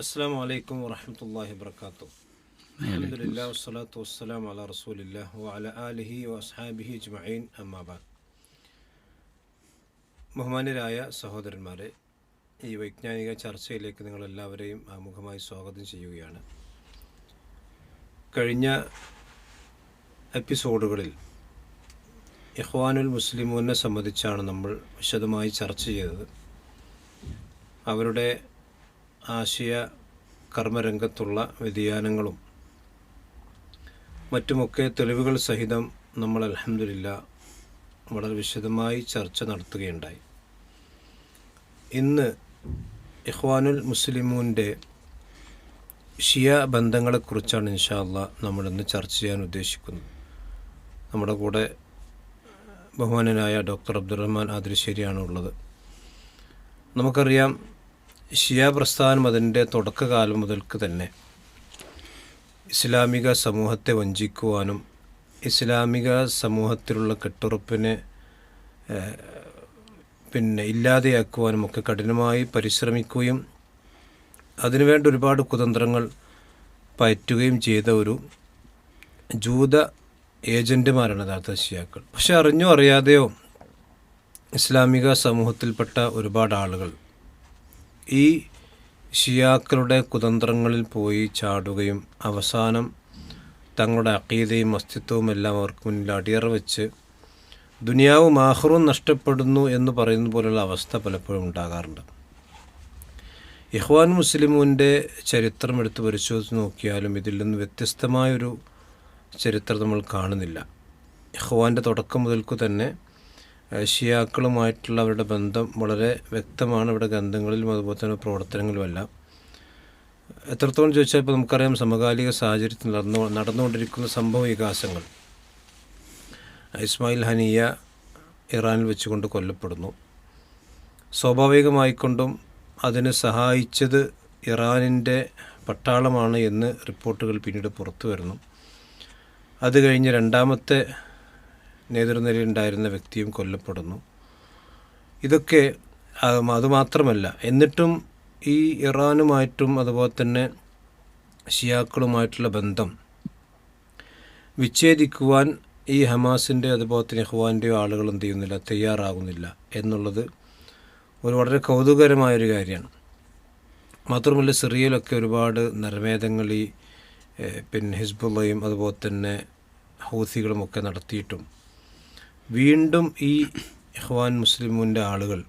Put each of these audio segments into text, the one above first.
അസ്സാം വലൈക്കും വറഹമത്തല്ലാഹി വർക്കാത്തു അലഹമുല്ലാ വസ്സലാത്തു വസ്സലാം അല റസൂലില്ല വഅല ആലിഹി വസ്ഹാബിഹി അജ്മഈൻ അമ്മാബാദ് ബഹുമാനരായ സഹോദരന്മാരെ ഈ വൈജ്ഞാനിക ചർച്ചയിലേക്ക് നിങ്ങളെല്ലാവരെയും ആമുഖമായി സ്വാഗതം ചെയ്യുകയാണ്. കഴിഞ്ഞ എപ്പിസോഡുകളിൽ ഇഹ്വാനുൽ മുസ്ലിമൂനെ സംബന്ധിച്ചാണ് നമ്മൾ വിശദമായി ചർച്ച ചെയ്തത്. അവരുടെ ആശയ കർമ്മരംഗത്തുള്ള വ്യതിയാനങ്ങളും മറ്റുമൊക്കെ തെളിവുകൾ സഹിതം നമ്മൾ അലഹമില്ല വളരെ വിശദമായി ചർച്ച നടത്തുകയുണ്ടായി. ഇന്ന് ഇഹ്വാനുൽ മുസ്ലിമൂന്റെ ഷിയ ബന്ധങ്ങളെക്കുറിച്ചാണ് ഇൻഷാല്ല നമ്മളിന്ന് ചർച്ച ചെയ്യാൻ ഉദ്ദേശിക്കുന്നത്. നമ്മുടെ കൂടെ ബഹുമാനനായ ഡോക്ടർ അബ്ദുറഹ്മാൻ ആതിരശ്ശേരിയാണ് ഉള്ളത് നമുക്കറിയാം ഷിയ പ്രസ്ഥാനം അതിന്റെ തുടക്കകാലം മുതൽക്ക് തന്നെ. ഇസ്ലാമിക സമൂഹത്തെ വഞ്ചിക്കുവാനും ഇസ്ലാമിക സമൂഹത്തിലുള്ള കെട്ടുറപ്പിനെ പിന്നെ ഇല്ലാതെയാക്കുവാനും ഒക്കെ കഠിനമായി പരിശ്രമിക്കുകയും അതിനുവേണ്ട ഒരുപാട് കുതന്ത്രങ്ങൾ പയറ്റുകയും ചെയ്ത ഒരു ജൂത ഏജന്റുമാരാണ് യഥാർത്ഥ ഷിയാക്കൾ പക്ഷെ അറിഞ്ഞോ അറിയാതെയോ ഇസ്ലാമിക സമൂഹത്തിൽപ്പെട്ട ഒരുപാട് ആളുകൾ ഈ ഷിയാക്കളുടെ കുതന്ത്രങ്ങളിൽ പോയി ചാടുകയും അവസാനം തങ്ങളുടെ അക്കീതയും അസ്തിത്വവും എല്ലാം അവർക്ക് മുന്നിൽ അടിയറ വെച്ച് ദുനിയാവും ആഹ്റവും നഷ്ടപ്പെടുന്നു എന്ന് പറയുന്ന പോലുള്ള അവസ്ഥ പലപ്പോഴും ഉണ്ടാകാറുണ്ട്. ഇഹ്വാൻ മുസ്ലിമുവിന്റെ ചരിത്രം എടുത്ത് പരിശോധിച്ച് നോക്കിയാലും ഇതിൽ നിന്ന് വ്യത്യസ്തമായൊരു ചരിത്രം നമ്മൾ കാണുന്നില്ല. ഇഹ്വാന്റെ തുടക്കം മുതൽക്കു തന്നെ ഷിയാക്കളുമായിട്ടുള്ള അവരുടെ ബന്ധം വളരെ വ്യക്തമാണ്. ഇവിടെ ഗ്രന്ഥങ്ങളിലും അതുപോലെ തന്നെ പ്രവർത്തനങ്ങളുമെല്ലാം എത്രത്തോളം ചോദിച്ചാൽ ഇപ്പോൾ നമുക്കറിയാം സമകാലിക സാഹചര്യത്തിൽ നടന്നു നടന്നുകൊണ്ടിരിക്കുന്ന സംഭവ വികാസങ്ങൾ ഇസ്മായിൽ ഹനിയ ഇറാനിൽ വെച്ചുകൊണ്ട് കൊല്ലപ്പെടുന്നു. സ്വാഭാവികമായിക്കൊണ്ടും അതിനെ സഹായിച്ചത് ഇറാനിന്റെ പട്ടാളമാണ് എന്ന് റിപ്പോർട്ടുകൾ പിന്നീട് പുറത്തു വരുന്നു. അത് കഴിഞ്ഞ് രണ്ടാമത്തെ നേതൃനിരയിലുണ്ടായിരുന്ന വ്യക്തിയും കൊല്ലപ്പെടുന്നു. ഇതൊക്കെ അതുമാത്രമല്ല എന്നിട്ടും ഈ ഇറാനുമായിട്ടും അതുപോലെ തന്നെ ഷിയാക്കളുമായിട്ടുള്ള ബന്ധം വിച്ഛേദിക്കുവാൻ ഈ ഹമാസിന്റെ അതുപോലെ തന്നെ ഹുവാന്റെയോ ആളുകൾ എന്ത് ചെയ്യുന്നില്ല തയ്യാറാകുന്നില്ല എന്നുള്ളത് ഒരു വളരെ കൗതുകരമായൊരു കാര്യമാണ്. മാത്രമല്ല സിറിയയിലൊക്കെ ഒരുപാട് നരമേധങ്ങൾ ഈ പിന്നെ ഹിസ്ബുള്ളയും അതുപോലെ തന്നെ ഹൗസികളുമൊക്കെ നടത്തിയിട്ടും വീണ്ടും ഈ ഇഹ്വാൻ മുസ്ലിമിന്റെ ആളുകൾ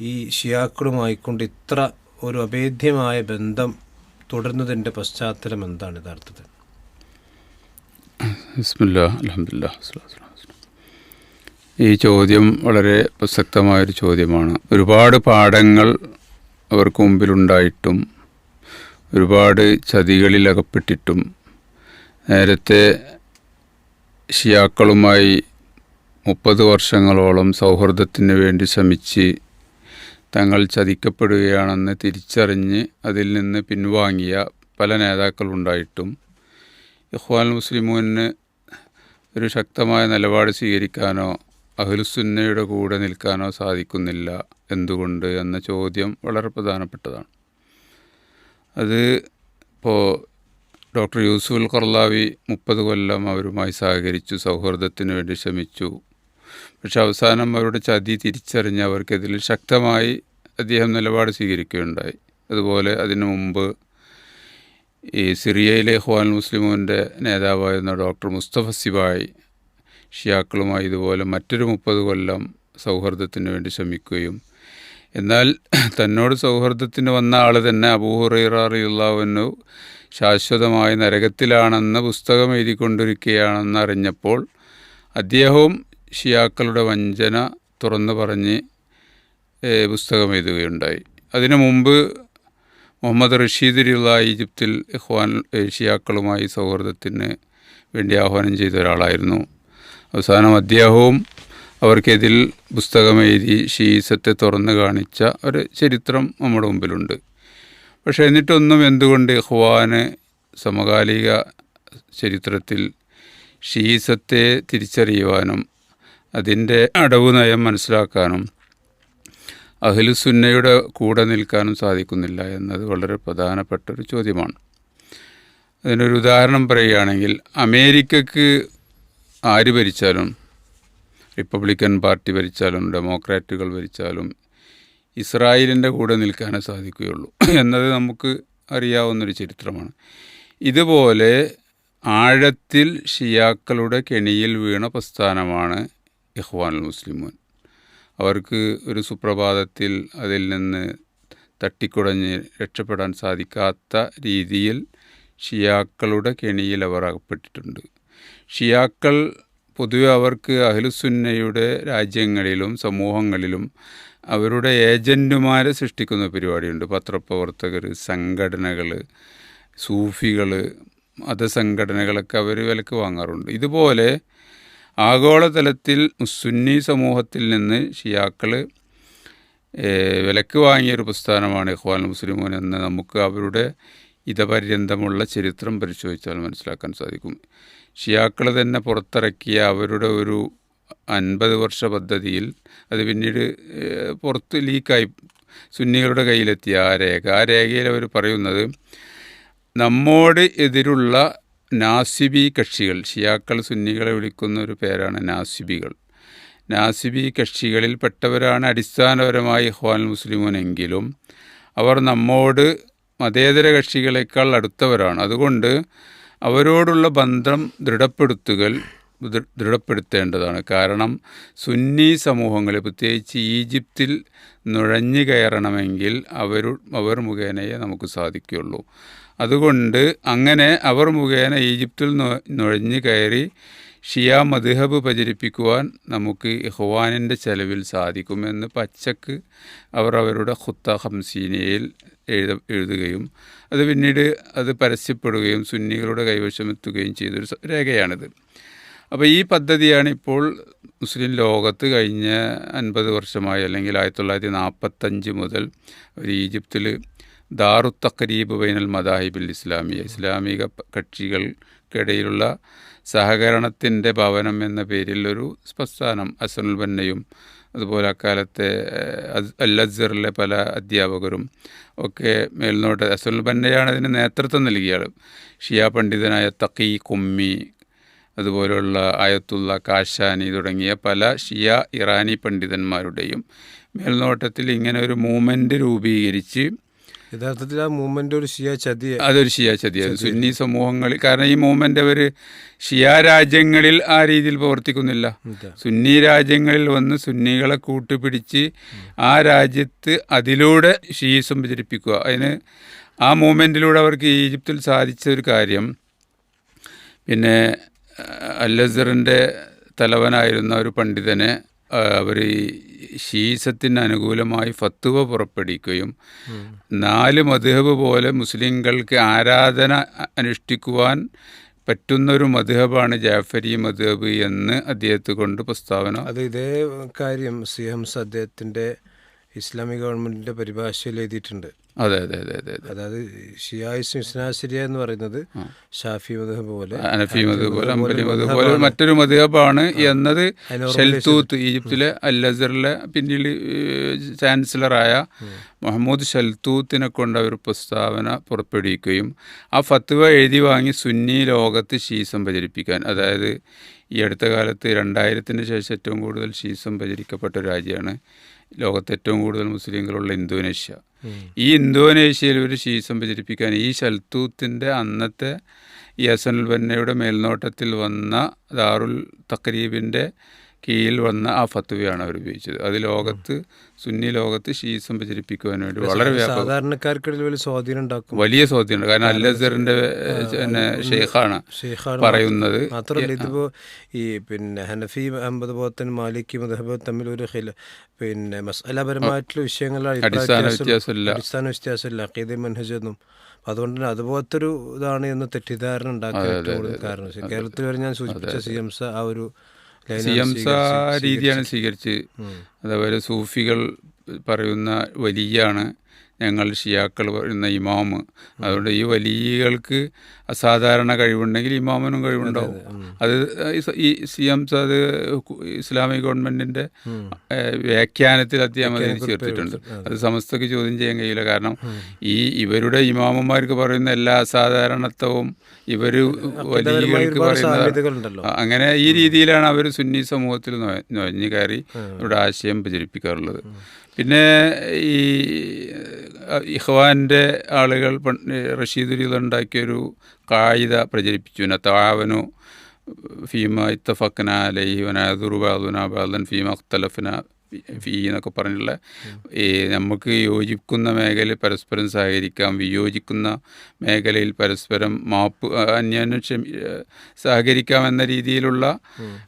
ഈ ഷിയാക്കളുമായിക്കൊണ്ട് ഇത്ര ഒരു അഭേദ്യമായ ബന്ധം തുടരുന്നതിന്റെ പശ്ചാത്തലം എന്താണ് യഥാർത്ഥത്തിൽ? ഈ ചോദ്യം വളരെ പ്രസക്തമായൊരു ചോദ്യമാണ്. ഒരുപാട് പാഠങ്ങൾ അവർക്ക് മുമ്പിലുണ്ടായിട്ടും ഒരുപാട് ചതികളിൽ അകപ്പെട്ടിട്ടും നേരത്തെ ഷിയാക്കളുമായി മുപ്പത് വർഷങ്ങളോളം സൗഹൃദത്തിന് വേണ്ടി ശ്രമിച്ച് തങ്ങൾ ചതിക്കപ്പെടുകയാണെന്ന് തിരിച്ചറിഞ്ഞ് അതിൽ നിന്ന് പിൻവാങ്ങിയ പല നേതാക്കളുണ്ടായിട്ടും ഇഖ്വാൻ മുസ്ലിമൂന് ഒരു ശക്തമായ നിലപാട് സ്വീകരിക്കാനോ അഹ്ലുസുന്നയുടെ കൂടെ നിൽക്കാനോ സാധിക്കുന്നില്ല എന്തുകൊണ്ട് എന്ന ചോദ്യം വളരെ പ്രധാനപ്പെട്ടതാണ്. അത് ഇപ്പോൾ ഡോക്ടർ യൂസുഫുൽ ഖർലാവി മുപ്പത് കൊല്ലം അവരുമായി സഹകരിച്ചു സൗഹൃദത്തിന് വേണ്ടി ശ്രമിച്ചു. പക്ഷെ അവസാനം അവരുടെ ചതി തിരിച്ചറിഞ്ഞ് അവർക്കെതിൽ ശക്തമായി അദ്ദേഹം നിലപാട് സ്വീകരിക്കുകയുണ്ടായി. അതുപോലെ അതിനു മുമ്പ് ഈ സിറിയയിലെ ഹ്വാൻ മുസ്ലിമിന്റെ നേതാവായിരുന്ന ഡോക്ടർ മുസ്തഫ സിബായ് ഷിയാക്കളുമായി ഇതുപോലെ മറ്റൊരു മുപ്പത് കൊല്ലം സൗഹൃദത്തിന് വേണ്ടി ശ്രമിക്കുകയും എന്നാൽ തന്നോട് സൗഹൃദത്തിന് വന്ന ആൾ തന്നെ അബൂഹുറൈറിയുള്ളവനു ശാശ്വതമായ നരകത്തിലാണെന്ന് പുസ്തകം എഴുതിക്കൊണ്ടിരിക്കുകയാണെന്ന് അറിഞ്ഞപ്പോൾ അദ്ദേഹവും ഷിയാക്കളുടെ വഞ്ചന തുറന്നു പറഞ്ഞ് പുസ്തകം എഴുതുകയുണ്ടായി. അതിനു മുമ്പ് മുഹമ്മദ് റഷീദുലുള്ള ഈജിപ്തിൽ ഇഹ്വാൻ ഷിയാക്കളുമായി സൗഹൃദത്തിന് വേണ്ടി ആഹ്വാനം ചെയ്ത ഒരാളായിരുന്നു. അവസാനം അദ്ദേഹവും അവർക്കെതിൽ പുസ്തകം എഴുതി ഷീസത്തെ തുറന്നു കാണിച്ച ഒരു ചരിത്രം നമ്മുടെ മുമ്പിലുണ്ട്. പക്ഷേ എന്നിട്ടൊന്നും എന്തുകൊണ്ട് ഇഹ്വാന് സമകാലിക ചരിത്രത്തിൽ ഷീസത്തെ തിരിച്ചറിയുവാനും അതിന്റെ അടവ് നയം മനസ്സിലാക്കാനും അഹ്ലുസുന്നയുടെ കൂടെ നിൽക്കാനും സാധിക്കുന്നില്ല എന്നത് വളരെ പ്രധാനപ്പെട്ട ഒരു ചോദ്യമാണ്. അതിനൊരു ഉദാഹരണം പറയുകയാണെങ്കിൽ അമേരിക്കക്ക് ആര് ഭരിച്ചാലും റിപ്പബ്ലിക്കൻ പാർട്ടി ഭരിച്ചാലും ഡെമോക്രാറ്റുകൾ ഭരിച്ചാലും ഇസ്രായേലിന്റെ കൂടെ നിൽക്കാനേ സാധിക്കുകയുള്ളൂ. എന്നത് നമുക്ക് അറിയാവുന്നൊരു ചരിത്രമാണ്. ഇതുപോലെ ആഴത്തിൽ ഷിയാക്കളുടെ കെണിയിൽ വീണ പ്രസ്ഥാനമാണ് ഇഹ്വാനുൽ മുസ്ലിമൂൻ. അവർക്ക് ഒരു സുപ്രഭാതത്തിൽ അതിൽ നിന്ന് തട്ടിക്കുടഞ്ഞ് രക്ഷപ്പെടാൻ സാധിക്കാത്ത രീതിയിൽ ഷിയാക്കളുടെ കെണിയിൽ അവർ അകപ്പെട്ടിട്ടുണ്ട്. ഷിയാക്കൾ പൊതുവെ അവർക്ക് അഹ്ലുസുന്നയുടെ രാജ്യങ്ങളിലും സമൂഹങ്ങളിലും അവരുടെ ഏജന്റുമാരെ സൃഷ്ടിക്കുന്ന പരിപാടിയുണ്ട്. പത്രപ്രവർത്തകർ സംഘടനകൾ സൂഫികൾ മതസംഘടനകളൊക്കെ അവർ വിലക്ക് വാങ്ങാറുണ്ട്. ഇതുപോലെ ആഗോളതലത്തിൽ സുന്നി സമൂഹത്തിൽ നിന്ന് ഷിയാക്കൾ വിലക്ക് വാങ്ങിയൊരു പ്രസ്ഥാനമാണ് ഇഖ്വാൻ മുസ്ലിമോൻ എന്ന് നമുക്ക് അവരുടെ ഇതപര്യന്തമുള്ള ചരിത്രം പരിശോധിച്ചാൽ മനസ്സിലാക്കാൻ സാധിക്കും. ഷിയാക്കൾ തന്നെ പുറത്തിറക്കിയ അവരുടെ ഒരു അൻപത് വർഷ പദ്ധതിയിൽ അത് പിന്നീട് പുറത്ത് ലീക്കായി സുന്നികളുടെ കയ്യിലെത്തിയ ആ രേഖ ആ രേഖയിൽ അവർ പറയുന്നത് നമ്മോട് എതിരുള്ള നാസിബി കക്ഷികൾ ഷിയാക്കൾ സുന്നികളെ വിളിക്കുന്ന ഒരു പേരാണ് നാസിബികൾ. നാസിബി കക്ഷികളിൽ പെട്ടവരാണ് അടിസ്ഥാനപരമായി ഇഖ്വാൻ മുസ്ലിമുനെങ്കിലും അവർ നമ്മോട് മതേതര കക്ഷികളെക്കാൾ അടുത്തവരാണ്. അതുകൊണ്ട് അവരോടുള്ള ബന്ധം ദൃഢപ്പെടുത്തുകൾ ദൃഢപ്പെടുത്തേണ്ടതാണ്. കാരണം സുന്നി സമൂഹങ്ങൾ പ്രത്യേകിച്ച് ഈജിപ്തിൽ നുഴഞ്ഞു കയറണമെങ്കിൽ അവർ അവർ മുഖേനയെ നമുക്ക് സാധിക്കുകയുള്ളൂ. അതുകൊണ്ട് അങ്ങനെ അവർ മുഖേന ഈജിപ്തിൽ നുഴഞ്ഞു കയറി ഷിയ മദ്ഹബ് പ്രചരിപ്പിക്കുവാൻ നമുക്ക് ഇഹ്വാനിന്റെ ചെലവിൽ സാധിക്കുമെന്ന് പച്ചക്ക് അവർ അവരുടെ ഖുത്ത ഹംസീനയിൽ എഴുത എഴുതുകയും അത് പിന്നീട് അത് പരസ്യപ്പെടുകയും സുന്നികളുടെ കൈവശമെത്തുകയും ചെയ്തൊരു രേഖയാണിത്. അപ്പോൾ ഈ പദ്ധതിയാണ് ഇപ്പോൾ മുസ്ലിം ലോകത്ത് കഴിഞ്ഞ അൻപത് വർഷമായി അല്ലെങ്കിൽ ആയിരത്തി തൊള്ളായിരത്തി നാൽപ്പത്തഞ്ച് മുതൽ ഒരു ഈജിപ്തിൽ ദാറു തഖരീബ് ബൈനൽ മദാഹിബിൽ ഇസ്ലാമിയ. ഇസ്ലാമിക കക്ഷികൾക്കിടയിലുള്ള സഹകരണത്തിന്റെ ഭവനം എന്ന പേരിൽ ഒരു പ്രസ്ഥാനം അസനുൽ ബന്നയും അതുപോലെ അക്കാലത്തെ അൽ അസറിലെ പല അധ്യാപകരും ഒക്കെ മേൽനോട്ട് അസനുൽ ബന്നയാണ് അതിന് നേതൃത്വം നൽകിയ ആൾ ഷിയ പണ്ഡിതനായ തക്കി കുമ്മി അതുപോലുള്ള ആയത്തുള്ള കാശാനി തുടങ്ങിയ പല ഷിയ ഇറാനി പണ്ഡിതന്മാരുടെയും മേൽനോട്ടത്തിൽ ഇങ്ങനെ ഒരു മൂവ്മെന്റ് രൂപീകരിച്ച് യഥാർത്ഥത്തിൽ ആ മൂവ്മെന്റ് ഒരു ഷിയ ചതി അതൊരു ഷിയ ചതിയായിരുന്നു സുന്നി സമൂഹങ്ങളിൽ കാരണം ഈ മൂവ്മെന്റ് അവർ ഷിയ രാജ്യങ്ങളിൽ ആ രീതിയിൽ പ്രവർത്തിക്കുന്നില്ല. സുന്നി രാജ്യങ്ങളിൽ വന്ന് സുന്നികളെ കൂട്ടുപിടിച്ച് ആ രാജ്യത്ത് അതിലൂടെ ഷീസം പ്രചരിപ്പിക്കുക അതിന് ആ മൂവ്മെന്റിലൂടെ അവർക്ക് ഈജിപ്തിൽ സാധിച്ച ഒരു കാര്യം പിന്നെ അല്ലസറിന്റെ തലവനായിരുന്ന ഒരു പണ്ഡിതനെ അവർ ഷീസത്തിന് അനുകൂലമായി ഫത്തുവ പുറപ്പെടുവിക്കുകയും നാല് മധുഹബ് പോലെ മുസ്ലിങ്ങൾക്ക് ആരാധന അനുഷ്ഠിക്കുവാൻ പറ്റുന്നൊരു മധുഹബാണ് ജാഫരി മധുഹബ് എന്ന് അദ്ദേഹത്തെ കൊണ്ട് പ്രസ്താവന അത് ഇതേ കാര്യം സി ഹംസ് അദ്ദേഹത്തിന്റെ ഇസ്ലാമിക ഗവൺമെന്റിന്റെ പരിഭാഷയിൽ എഴുതിയിട്ടുണ്ട്. അതെ അതെ അതെ അതെ അതെ. അതായത് ഷിയായിസും ഇസ്നാസിരിയ എന്ന് പറയുന്നത് ഷാഫി മധുഹബ് പോലെ അനഫി മധു പോലെ അമ്പലി മധു പോലെ മറ്റൊരു മധുഹബാണ് എന്നത് ഷെൽത്തൂത്ത് ഈജിപ്തിലെ അല്ലസറിലെ പിന്നീട് ചാൻസലറായ മുഹമ്മദ് ഷെൽത്തൂത്തിനെ കൊണ്ട് അവർ പ്രസ്താവന പുറപ്പെടുവിക്കുകയും ആ ഫത്വ എഴുതി വാങ്ങി സുന്നി ലോകത്ത് ശീസം പ്രചരിപ്പിക്കാൻ അതായത് ഈ അടുത്ത കാലത്ത് രണ്ടായിരത്തിന് ശേഷം ഏറ്റവും കൂടുതൽ ശീസം പ്രചരിക്കപ്പെട്ട രാജ്യമാണ് ലോകത്ത് ഏറ്റവും കൂടുതൽ മുസ്ലിങ്ങളുള്ള ഇന്തോനേഷ്യ. ഈ ഇന്തോനേഷ്യയിൽ ഒരു ശീസം പ്രചരിപ്പിക്കാൻ ഈ ഷൽത്തൂത്തിന്റെ അന്നത്തെ ഈ അസനുൽ ബന്നയുടെ മേൽനോട്ടത്തിൽ വന്ന ദാറുൽ തക്രീബിന്റെ കീഴിൽ വന്ന ആ ഫത്തുവയാണ് അവർ ഉപയോഗിച്ചത്. അത് ലോകത്ത് സുന്നി ലോകത്ത് ഷീസം പ്രചരിപ്പിക്കുവാൻ വേണ്ടി വളരെ സാധാരണക്കാർക്കിടയിൽ വലിയ സ്വാധീനം ഉണ്ടാക്കും. വലിയ സ്വാധീനം കാരണം അല്ലസറിന്റെ പിന്നെ ഷെയ്ഖാണ് പറയുന്നത്. മാത്രമല്ല ഇതിപ്പോ ഈ പിന്നെ ഹനഫി അഹമ്മദ് ബോത്തൻ മാലിക് മദഹബ് തമ്മിൽ ഒരു പിന്നെ മസാലപരമായിട്ടുള്ള വിഷയങ്ങളാണ് അടിസ്ഥാന വ്യത്യാസം- വ്യത്യാസമില്ല. അടിസ്ഥാന വ്യത്യാസമില്ല. അക്കീദ മനഹജൊന്നും അതുകൊണ്ട് തന്നെ അതുപോലത്തെ ഒരു ഇതാണ് എന്ന് തെറ്റിദ്ധാരണ ഉണ്ടാക്കാൻ കാരണം. കേരളത്തിൽ വരെ ഞാൻ സൂചിപ്പിച്ച സി എംസ ആ ഒരു ലൈനാണ് സി എം സ രീതിയാണ് സ്വീകരിച്ച്. അതേപോലെ സൂഫികൾ പറയുന്ന വലിയാണ്. ഞങ്ങൾ ഷിയാക്കൾ വരുന്ന ഇമാമ് അതുകൊണ്ട് ഈ വലിയകൾക്ക് അസാധാരണ കഴിവുണ്ടെങ്കിൽ ഇമാമിനും കഴിവുണ്ടാവും. അത് ഈ സി എം അത് ഇസ്ലാമിക് ഗവൺമെന്റിന്റെ വ്യാഖ്യാനത്തിൽ അദ്ദേഹം അതിന് ചേർത്തിട്ടുണ്ട്. അത്. സമസ്തക്ക് ചോദ്യം ചെയ്യാൻ കഴിയില്ല. കാരണം ഈ ഇവരുടെ ഇമാമന്മാർക്ക് പറയുന്ന എല്ലാ അസാധാരണത്വവും ഇവർ വലിയകൾക്ക് പറയുന്ന അങ്ങനെ ഈ രീതിയിലാണ് അവർ സുന്നി സമൂഹത്തിൽ നൊഞ്ഞു നുഴഞ്ഞു കയറി അവരുടെ ആശയം പ്രചരിപ്പിക്കാറുള്ളത്. പിന്നെ ഈ ഇഹ്വാന്റെ ആളുകൾ റഷീദുലിൽ ഉണ്ടാക്കിയൊരു കായിക പ്രചരിപ്പിച്ചു. താവനു ഫീമ ഇത്തഫക്കന അലൈഹി വനാദുറുബാദുന ബാദൻ ഫീമ അഖ്തലഫന ഫീ എന്നൊക്കെ പറഞ്ഞുള്ള ഈ നമുക്ക് യോജിക്കുന്ന മേഖലയിൽ പരസ്പരം സഹകരിക്കാം വിയോജിക്കുന്ന മേഖലയിൽ പരസ്പരം മാപ്പ് അന്യോന്യം ക്ഷമി സഹകരിക്കാം എന്ന രീതിയിലുള്ള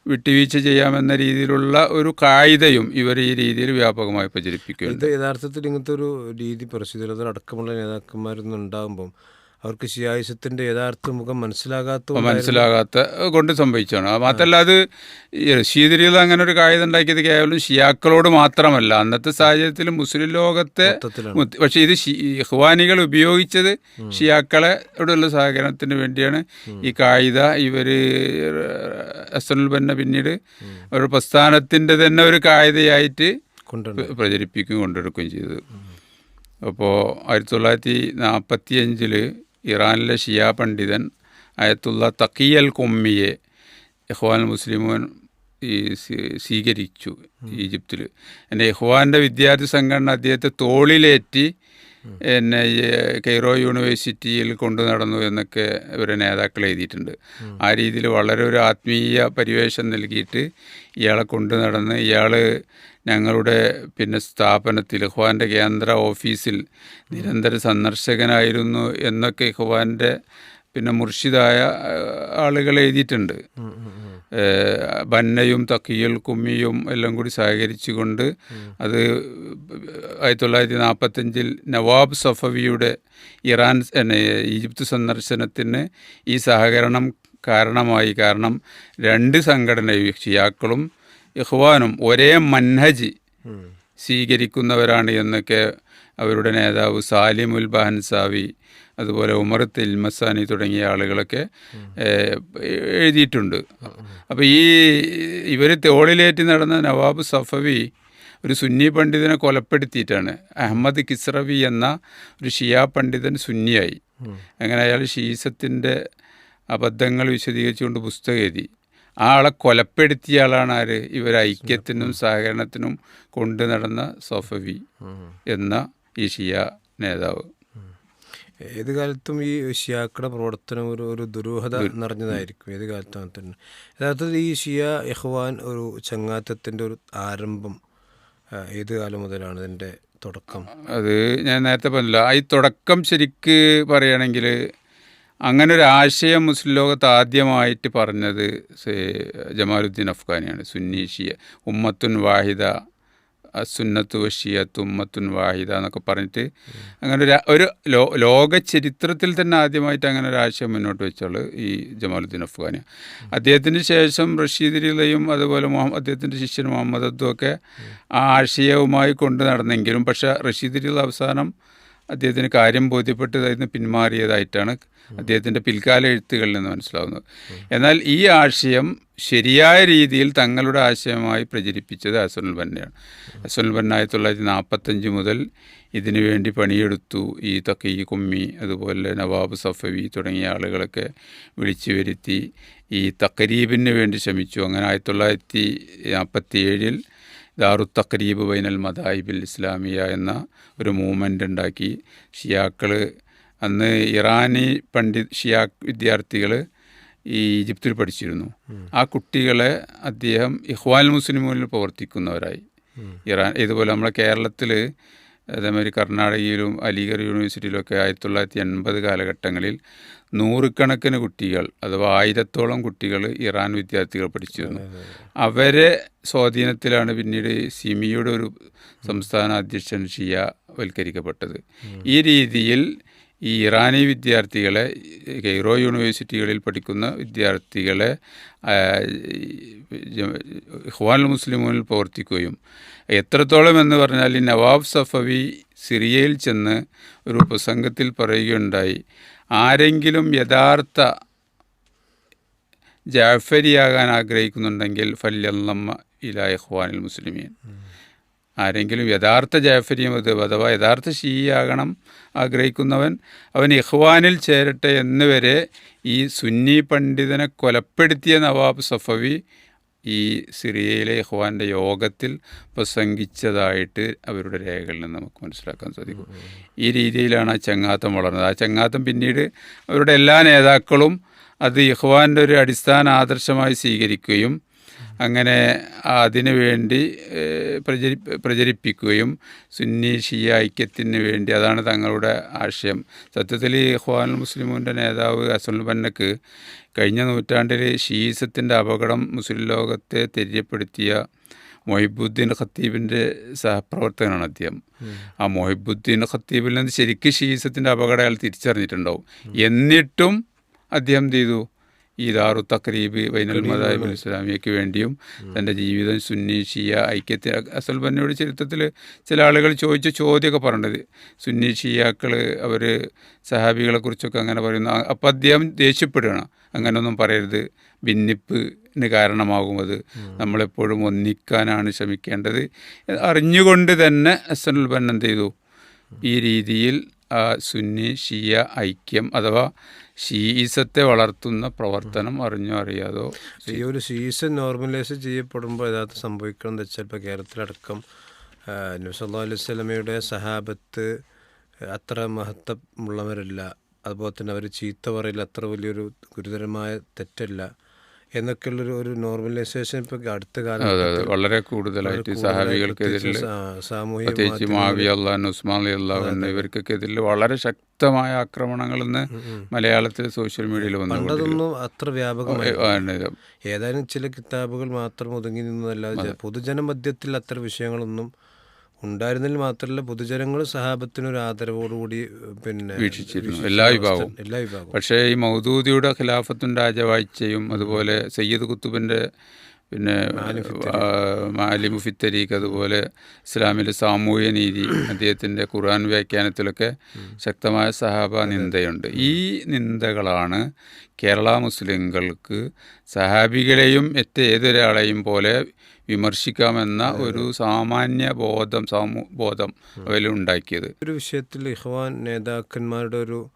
വിട്ടുവീഴ്ച ചെയ്യാമെന്ന രീതിയിലുള്ള ഒരു കായികയും ഇവർ ഈ രീതിയിൽ വ്യാപകമായി പ്രചരിപ്പിക്കും ഇത് യഥാർത്ഥത്തിൽ ഇങ്ങനത്തെ ഒരു രീതി പരിശീലനത്തിൽ അടക്കമുള്ള നേതാക്കന്മാരൊന്നും ഉണ്ടാകുമ്പം അവർക്ക് ശിയായുസത്തിന്റെ യഥാർത്ഥ മുഖം മനസ്സിലാകാത്ത മനസ്സിലാകാത്ത കൊണ്ട് സംഭവിച്ചാണ് അത് മാത്രമല്ല അത് റഷീദിരിയിൽ അങ്ങനെ ഒരു കായിക ഉണ്ടാക്കിയത് കേവലം ഷിയാക്കളോട് മാത്രമല്ല. അന്നത്തെ സാഹചര്യത്തിൽ മുസ്ലിം ലോകത്തെ പക്ഷേ ഇത് ഹുവാനികൾ ഉപയോഗിച്ചത് ഷിയാക്കളെ ഉള്ള സഹകരണത്തിന് വേണ്ടിയാണ്. ഈ കായിക ഇവർ അസനുൽ ബന്ന പിന്നീട് ഒരു പ്രസ്ഥാനത്തിന്റെ തന്നെ ഒരു കായികയായിട്ട് പ്രചരിപ്പിക്കുകയും കൊണ്ടെടുക്കുകയും ചെയ്തു അപ്പോൾ ആയിരത്തി തൊള്ളായിരത്തി നാൽപ്പത്തി അഞ്ചിൽ ഇറാനിലെ ഷിയ പണ്ഡിതൻ അയത്തുള്ള തക്കിയൽ കൊമ്മിയെ ഇഹ്വാൻ മുസ്ലിമോൻ ഈ സ്വീ- സ്വീകരിച്ചു ഈജിപ്തിൽ എന്റെ ഇഹ്വാന്റെ വിദ്യാർത്ഥി സംഘടന അദ്ദേഹത്തെ തോളിലേറ്റി എന്നെ കെയ്റോ യൂണിവേഴ്സിറ്റിയിൽ കൊണ്ടു നടന്നു എന്നൊക്കെ ഇവരെ നേതാക്കൾ എഴുതിയിട്ടുണ്ട്. ആ രീതിയിൽ വളരെ ഒരു ആത്മീയ പരിവേഷം നൽകിയിട്ട് ഇയാളെ കൊണ്ടു നടന്ന് ഇയാൾ ഞങ്ങളുടെ പിന്നെ സ്ഥാപനത്തിൽ ഇഹ്വാന്റെ കേന്ദ്ര ഓഫീസിൽ നിരന്തര സന്ദർശകനായിരുന്നു എന്നൊക്കെ ഇഹ്വാന്റെ പിന്നെ മുർഷിദായ ആളുകൾ എഴുതിയിട്ടുണ്ട്. ബന്നയും തക്കിയൽ കുമ്മിയും എല്ലാം കൂടി സഹകരിച്ചുകൊണ്ട് അത് ആയിരത്തി തൊള്ളായിരത്തി നാൽപ്പത്തഞ്ചിൽ നവാബ് സഫവിയുടെ ഇറാൻ ഈജിപ്ത് സന്ദർശനത്തിന് ഈ സഹകരണം കാരണമായി. കാരണം രണ്ട് സംഘടനയും ഷിയാക്കളും ഇഹ്വാനും ഒരേ മൻഹജ് സ്വീകരിക്കുന്നവരാണ് എന്നൊക്കെ അവരുടെ നേതാവ് സാലിമുൽ ബഹൻസാവി അതുപോലെ ഉമർ തിൽമസാനി തുടങ്ങിയ ആളുകളൊക്കെ എഴുതിയിട്ടുണ്ട്. അപ്പോൾ ഈ ഇവർ തോളിലേറ്റി നടന്ന നവാബ് സഫവി ഒരു സുന്നി പണ്ഡിതനെ കൊലപ്പെടുത്തിയിട്ടാണ്. അഹമ്മദ് കിസ്റവി എന്ന ഒരു ഷിയാ പണ്ഡിതൻ സുന്നിയായി. അങ്ങനെ അയാൾ ഷീസത്തിന്റെ അബദ്ധങ്ങൾ വിശദീകരിച്ചുകൊണ്ട് പുസ്തകം എഴുതി. ആ ആളെ കൊലപ്പെടുത്തിയ ആളാണ് ആര്? ഇവർ ഐക്യത്തിനും സഹകരണത്തിനും കൊണ്ടു നടന്ന സൊഫവി എന്ന ഈ ഷിയ നേതാവ്. ഏത് കാലത്തും ഈ ഷിയാക്കളുടെ പ്രവർത്തനം ഒരു ഒരു ദുരൂഹത നിറഞ്ഞതായിരിക്കും. ഏത് കാലത്തും തന്നെ. യഥാർത്ഥത്തിൽ ഈ ഷിയ യഹ്വാൻ ഒരു ചങ്ങാത്തത്തിന്റെ ഒരു ആരംഭം ഏത് കാലം മുതലാണ് ഇതിന്റെ തുടക്കം? അത് ഞാൻ നേരത്തെ പറഞ്ഞില്ല. ഈ തുടക്കം ശരിക്ക് പറയുകയാണെങ്കിൽ അങ്ങനെ ഒരു ആശയം മുസ്ലിം ലോകത്ത് ആദ്യമായിട്ട് പറഞ്ഞത് ജമാലുദ്ദീൻ അഫ്ഗാനിയാണ്. സുന്നി ഷിയ ഉമ്മത്തുൻ വാഹിദ സുന്നത്ത് ഷിയത്ത് ഉമ്മത്തുൻ വാഹിദ എന്നൊക്കെ പറഞ്ഞിട്ട് അങ്ങനെ ഒരു ഒരു ലോ ലോക ചരിത്രത്തിൽ തന്നെ ആദ്യമായിട്ട് അങ്ങനെ ഒരു ആശയം മുന്നോട്ട് വെച്ചാൾ ഈ ജമാലുദ്ദീൻ അഫ്ഗാനി അദ്ദേഹത്തിന് ശേഷം റഷീദ് റിലയും അതുപോലെ മുഹമ്മദ് അദ്ദേഹത്തിന്റെ ശിഷ്യൻ മുഹമ്മദ് അബ്ദും ഒക്കെ ആ ആശയവുമായി കൊണ്ട് നടന്നെങ്കിലും പക്ഷേ റഷീദ് റിൽ അവസാനം അദ്ദേഹത്തിന് കാര്യം ബോധ്യപ്പെട്ട് അതിന് പിന്മാറിയതായിട്ടാണ് അദ്ദേഹത്തിന്റെ പിൽക്കാല എഴുത്തുകളിൽ നിന്ന് മനസ്സിലാവുന്നത്. എന്നാൽ ഈ ആശയം ശരിയായ രീതിയിൽ തങ്ങളുടെ ആശയമായി പ്രചരിപ്പിച്ചത് അസുനുൽ ബന്നയാണ്. അസുനുൽ ബന്ന ആയിരത്തി തൊള്ളായിരത്തി നാൽപ്പത്തഞ്ച് മുതൽ ഇതിനു വേണ്ടി പണിയെടുത്തു. ഈ തക്കീ കുമ്മി അതുപോലെ നവാബ് സഫവി തുടങ്ങിയ ആളുകളൊക്കെ വിളിച്ചു വരുത്തി ഈ തക്കരീബിന് വേണ്ടി ശ്രമിച്ചു. അങ്ങനെ ആയിരത്തി തൊള്ളായിരത്തി നാൽപ്പത്തി ഏഴിൽ ദാറു തക്രീബ് ബൈനൽ മദായിബിൽ ഇസ്ലാമിയ എന്ന ഒരു മൂവ്മെന്റ് ഉണ്ടാക്കി. ഷിയാക്കൾ അന്ന് ഇറാനി പണ്ഡിത് ഷിയാ വിദ്യാർത്ഥികൾ ഈ ഈജിപ്തിൽ പഠിച്ചിരുന്നു. ആ കുട്ടികളെ അദ്ദേഹം ഇഹ്വാൽ മുസ്ലിമുകളിൽ പ്രവർത്തിക്കുന്നവരായി. ഇറാൻ ഇതുപോലെ നമ്മുടെ കേരളത്തിൽ അതേമാതിരി കർണാടകയിലും അലിഗഡ് യൂണിവേഴ്സിറ്റിയിലൊക്കെ ആയിരത്തി തൊള്ളായിരത്തി എൺപത് കാലഘട്ടങ്ങളിൽ നൂറുകണക്കിന് കുട്ടികൾ അഥവാ ആയിരത്തോളം കുട്ടികൾ ഇറാൻ വിദ്യാർത്ഥികൾ പഠിച്ചിരുന്നു. അവരെ സ്വാധീനത്തിലാണ് പിന്നീട് സിമിയുടെ ഒരു സംസ്ഥാന അധ്യക്ഷൻ ഷിയ വൽക്കരിക്കപ്പെട്ടത്. ഈ രീതിയിൽ ഈ ഇറാനി വിദ്യാർത്ഥികളെ കെയ്റോ യൂണിവേഴ്സിറ്റികളിൽ പഠിക്കുന്ന വിദ്യാർത്ഥികളെ ഹുവാൻ മുസ്ലിമോനിൽ പ്രവർത്തിക്കുകയും എത്രത്തോളം എന്ന് പറഞ്ഞാൽ ഈ നവാബ് സഫവി സിറിയയിൽ ചെന്ന് ഒരു പ്രസംഗത്തിൽ പറയുകയുണ്ടായി. ആരെങ്കിലും യഥാർത്ഥ ജാഫരിയാകാൻ ആഗ്രഹിക്കുന്നുണ്ടെങ്കിൽ ഫല്യല്ലമ്മ ഇല ഇഹ്വാനിൽ മുസ്ലിമീൻ. ആരെങ്കിലും യഥാർത്ഥ ജാഫരിയും അത് അഥവാ യഥാർത്ഥ ഷീയാകണം ആഗ്രഹിക്കുന്നവൻ അവൻ ഇഹ്വാനിൽ ചേരട്ടെ എന്നുവരെ ഈ സുന്നി പണ്ഡിതനെ കൊലപ്പെടുത്തിയ നവാബ് സഫവി ഈ സിറിയയിലെ ഇഹ്വാന്റെ യോഗത്തിൽ പ്രസംഗിച്ചതായിട്ട് അവരുടെ രേഖകളിൽ നിന്ന് നമുക്ക് മനസ്സിലാക്കാൻ സാധിക്കും. ഈ രീതിയിലാണ് ആ ചങ്ങാത്തം വളർന്നത്. ആ ചങ്ങാത്തം പിന്നീട് അവരുടെ എല്ലാ നേതാക്കളും അത് ഇഹ്വാന്റെ ഒരു അടിസ്ഥാന ആദർശമായി സ്വീകരിക്കുകയും അങ്ങനെ അതിനു വേണ്ടി പ്രചരി പ്രചരിപ്പിക്കുകയും സുന്നി ഷിയ ഐക്യത്തിന് വേണ്ടി അതാണ് തങ്ങളുടെ ആശയം. സത്യത്തിൽ ഈ ഇഖ്വാനുൽ മുസ്ലിമിന്റെ നേതാവ് അസുൽ ബന്നക്ക് കഴിഞ്ഞ നൂറ്റാണ്ടിൽ ഷീസത്തിന്റെ അപകടം മുസ്ലിം ലോകത്തെ തെര്യപ്പെടുത്തിയ മൊഹിബുദ്ദീൻ ഖത്തീബിന്റെ സഹപ്രവർത്തകനാണ് അദ്ദേഹം. ആ മൊഹിബുദ്ദീൻ ഖത്തീബിൽ നിന്ന് ശരിക്കും ഷീസത്തിന്റെ അപകടം അയാൾ തിരിച്ചറിഞ്ഞിട്ടുണ്ടാവും. എന്നിട്ടും അദ്ദേഹം ചെയ്തു? ഈ ദാറു തക്രീബ് വൈനൽ മദാബ് ഇസ്ലാമിയയ്ക്ക് വേണ്ടിയും തന്റെ ജീവിതം സുന്നി ഷിയ ഐക്യത്തെ അസൽ ബന്നയുടെ ചരിത്രത്തിൽ ചില ആളുകൾ ചോദിച്ച ചോദ്യമൊക്കെ പറഞ്ഞത്. സുന്നി ഷിയാക്കൾ അവർ സഹാബികളെക്കുറിച്ചൊക്കെ അങ്ങനെ പറയുന്നു. അപ്പം അദ്ദേഹം ദേഷ്യപ്പെടുകയാണ്. അങ്ങനെയൊന്നും പറയരുത്. ഭിന്നിപ്പിന് കാരണമാകും അത്. നമ്മളെപ്പോഴും ഒന്നിക്കാനാണ് ശ്രമിക്കേണ്ടത്. അറിഞ്ഞുകൊണ്ട് തന്നെ അസൽ ബന്ന എന്ത് ചെയ്തു? ഈ രീതിയിൽ സുന്നി ഷിയ ഐക്യം അഥവാ ഷീസത്തെ വളർത്തുന്ന പ്രവർത്തനം അറിഞ്ഞോ അറിയാതോ? ഈ ഒരു സീസൺ നോർമലൈസ് ചെയ്യപ്പെടുമ്പോൾ യഥാർത്ഥ സംഭവിക്കണം എന്ന് വെച്ചാൽ ഇപ്പോൾ കേരളത്തിലടക്കം നബ്സല്ലാ അലൈഹി സ്വലമയുടെ സഹാബത്ത് അത്ര മഹത്വമുള്ളവരല്ല അതുപോലെ തന്നെ അവർ ചീത്ത പറയില്ല അത്ര വലിയൊരു ഗുരുതരമായ തെറ്റല്ല. എന്നൊക്കെയുള്ളൊരു ഒരു നോർമലൈസേഷൻ ഇപ്പോൾ അടുത്ത കാലത്ത് വളരെ കൂടുതലായിട്ട് സഹാബികൾക്കെതിരിൽ സാമൂഹിക പ്രത്യേകിച്ച് മാവി അള്ളഹാൻ ഉസ്മാൻ അലി അള്ളാഹു എന്നിവർക്കൊക്കെ എതിരിൽ വളരെ ശക്തമായ ആക്രമണങ്ങൾ ഇന്ന് മലയാളത്തിൽ സോഷ്യൽ മീഡിയയിൽ വന്നു പണ്ടതൊന്നും അത്ര വ്യാപകമായി ഏതായാലും ഏതാനും ചില കിതാബുകൾ മാത്രം ഒതുങ്ങി നിന്നതല്ലാതെ പൊതുജന മധ്യത്തിൽ അത്ര വിഷയങ്ങളൊന്നും ഉണ്ടായിരുന്നതിൽ മാത്രമല്ല പൊതുജനങ്ങൾ സഹാബത്തിനൊരു ആദരവോടുകൂടി പിന്നെ വീക്ഷിച്ചിരുന്നു. എല്ലാ വിഭാഗവും. എല്ലാ വിഭാഗവും. പക്ഷേ ഈ മൗദൂദിയുടെ ഖിലാഫത്തും രാജവാഴ്ചയും അതുപോലെ സയ്യിദ് കുത്തുബിന്റെ പിന്നെ മാലിമു മാലി മുഫിത്തരീഖ് അതുപോലെ ഇസ്ലാമിലെ സാമൂഹ്യ നീതി അദ്ദേഹത്തിന്റെ ഖുർആൻ വ്യാഖ്യാനത്തിലൊക്കെ ശക്തമായ സഹാബ നിന്ദയുണ്ട്. ഈ നിന്ദകളാണ് കേരള മുസ്ലിങ്ങൾക്ക് സഹാബികളെയും മറ്റേതൊരാളെയും പോലെ വിമർശിക്കാമെന്ന ഒരു സാമാന്യ ബോധം സാമൂ ബോധം അവരിലുണ്ടാക്കിയത്. ഒരു വിഷയത്തിൽ ഇഹ്വാൻ നേതാക്കന്മാരുടെ ഒരു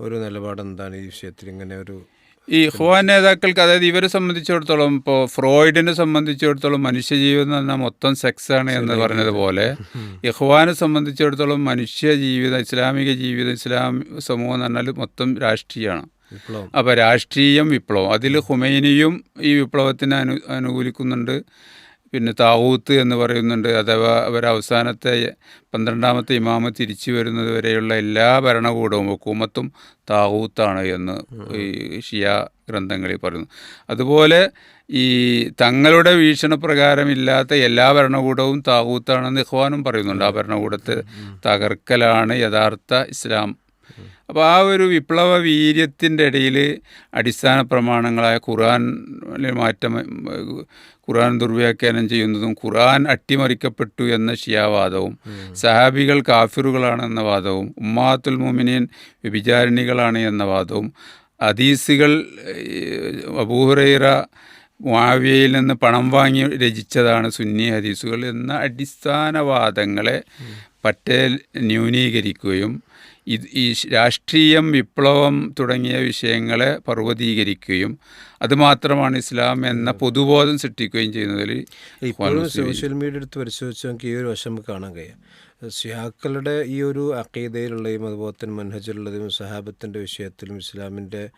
ഒരു നിലപാട് എന്താണ് ഈ വിഷയത്തിൽ ഇങ്ങനെ ഒരു ഈ ഹുവാൻ നേതാക്കൾക്ക് അതായത് ഇവരെ സംബന്ധിച്ചിടത്തോളം ഇപ്പോൾ ഫ്രോയിഡിനെ സംബന്ധിച്ചിടത്തോളം മനുഷ്യജീവിതം പറഞ്ഞാൽ മൊത്തം സെക്സാണ് എന്ന് പറഞ്ഞതുപോലെ ഇഹ്വാനെ സംബന്ധിച്ചിടത്തോളം മനുഷ്യ ജീവിതം ഇസ്ലാമിക ജീവിതം ഇസ്ലാം സമൂഹം എന്ന് പറഞ്ഞാൽ മൊത്തം രാഷ്ട്രീയമാണ്. അപ്പോൾ രാഷ്ട്രീയം വിപ്ലവം. അതിൽ ഹുമൈനിയും ഈ വിപ്ലവത്തിന് അനു അനുകൂലിക്കുന്നുണ്ട്. പിന്നെ താവൂത്ത് എന്ന് പറയുന്നുണ്ട്. അഥവാ അവർ അവസാനത്തെ പന്ത്രണ്ടാമത്തെ ഇമാമ തിരിച്ചു വരുന്നത് വരെയുള്ള എല്ലാ ഭരണകൂടവും ഹുക്കൂമത്തും താവൂത്താണ് എന്ന് ഈ ഷിയ ഗ്രന്ഥങ്ങളിൽ പറയുന്നു. അതുപോലെ ഈ തങ്ങളുടെ വീക്ഷണപ്രകാരമില്ലാത്ത എല്ലാ ഭരണകൂടവും താവൂത്താണെന്ന് ഇഖ്വാനും പറയുന്നുണ്ട്. ആ ഭരണകൂടത്തെ തകർക്കലാണ് യഥാർത്ഥ ഇസ്ലാം. അപ്പോൾ ആ ഒരു വിപ്ലവ വീര്യത്തിന്റെ ഇടയിൽ അടിസ്ഥാന പ്രമാണങ്ങളായ ഖുർആനിൽ മാറ്റം ഖുറാൻ ദുർവ്യാഖ്യാനം ചെയ്യുന്നതും ഖുറാൻ അട്ടിമറിക്കപ്പെട്ടു എന്ന ഷിയാവാദവും സഹാബികൾ കാഫിറുകളാണെന്ന വാദവും ഉമ്മാത്തുൽ മോമിനിയൻ വ്യഭിചാരിണികളാണ് എന്ന വാദവും അദീസുകൾ അബൂഹുറൈറ മാവിയയിൽ നിന്ന് പണം വാങ്ങി രചിച്ചതാണ് സുന്നി ഹദീസുകൾ എന്ന അടിസ്ഥാനവാദങ്ങളെ പട്ടേൽ ന്യൂനീകരിക്കുകയും ഇത് ഈ രാഷ്ട്രീയം വിപ്ലവം തുടങ്ങിയ വിഷയങ്ങളെ പർവതീകരിക്കുകയും അതുമാത്രമാണ് ഇസ്ലാം എന്ന പൊതുബോധം സൃഷ്ടിക്കുകയും ചെയ്യുന്നതിൽ ഇപ്പോഴും സോഷ്യൽ മീഡിയ എടുത്ത് പരിശോധിച്ച് നമുക്ക് ഈ ഒരു വശം കാണാൻ കഴിയും. ഷിയാക്കളുടെ ഈ ഒരു അക്കീതയിലുള്ളതും അതുപോലെ തന്നെ മനഹജിലുള്ളതും സഹാബത്തിന്റെ വിഷയത്തിലും ഇസ്ലാമിന്റെ